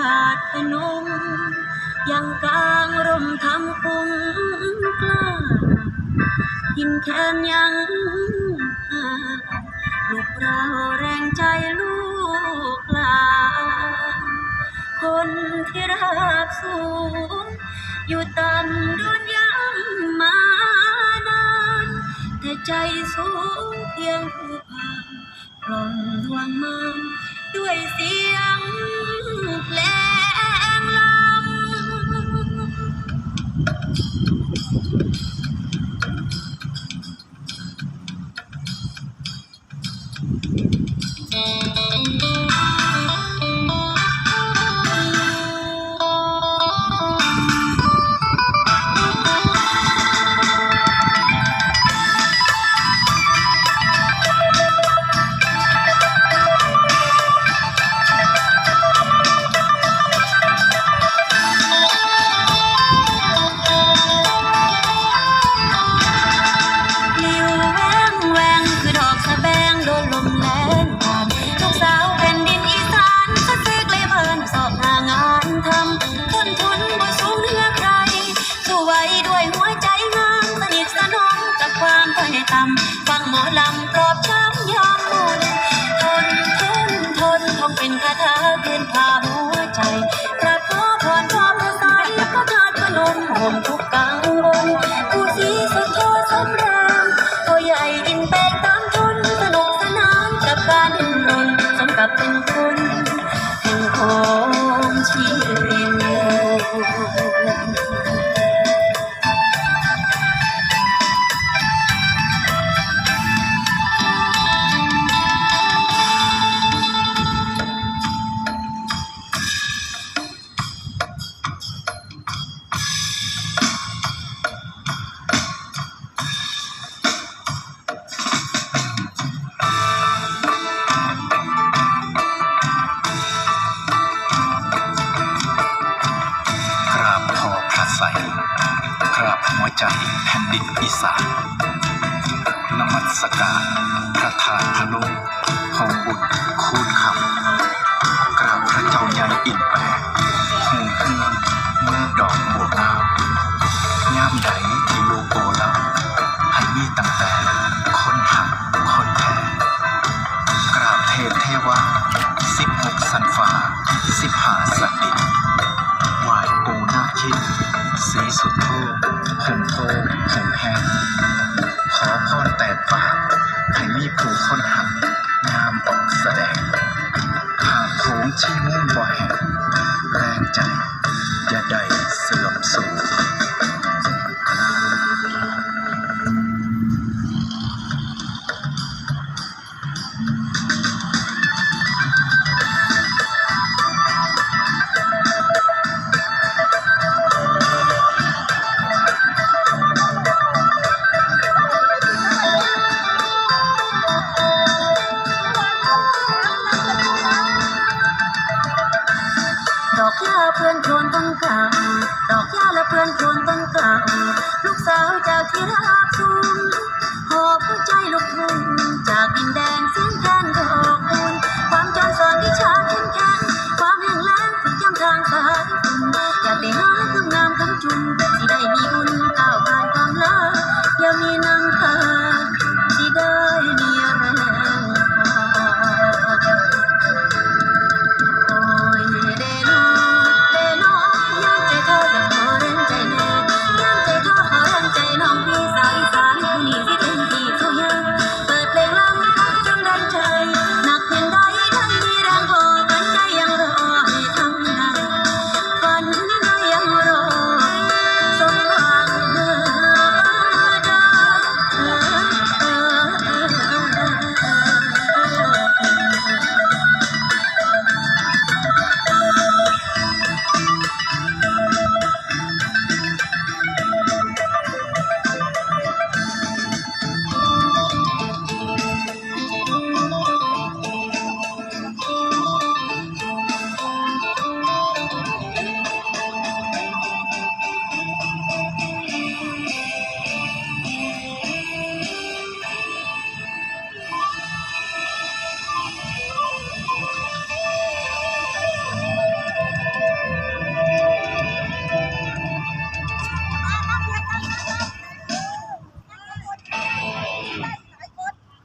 ธาตุพนม ยังกลางร่มทำคุ้งกล้ากินแค้นยังหาลูกเราแรงใจลูกหลานคนที่รักสูง อยู่ต่ำโดนย้ำมานานแต่ใจสูงเพียงผู้ผ่านกล่อมดวงมัน ด้วยเสียงเพลงลำ อยต่ำฟังหมอลำปลอบช้ำยามหมุนทนทนทนทองเป็นคาถาเพื่อนพาหัวใจกราบขอพรพร้อมพระสายก็ทาดพนมห่มทุกกัง ราบหัวใจแผ่นดินอีสานนมัสการพระธาตุพนมห้องบุญคูณคำกราบพระเจ้าใหญ่อินแปงหูเฮือนเมื่อดอกบัวงามงามใดที่โลโกลาให้มีตั้งแต่คนหักคนแพ้กราบเทพเทวาสิบหกสันฟ้าสิบห้าสันดิน ที่เริ่มบ่แห่งแรงใจ เพื่อนโคลนต้นเก่าลูกสาวจากที่รักสูงหอบหัวใจลูกทุ่งจากดินแดนเสียงแคนก็ออกบุญความจนสอนที่ชาเข้มแข็งความแห้งแล้งฝึกย้ำทางสายฝน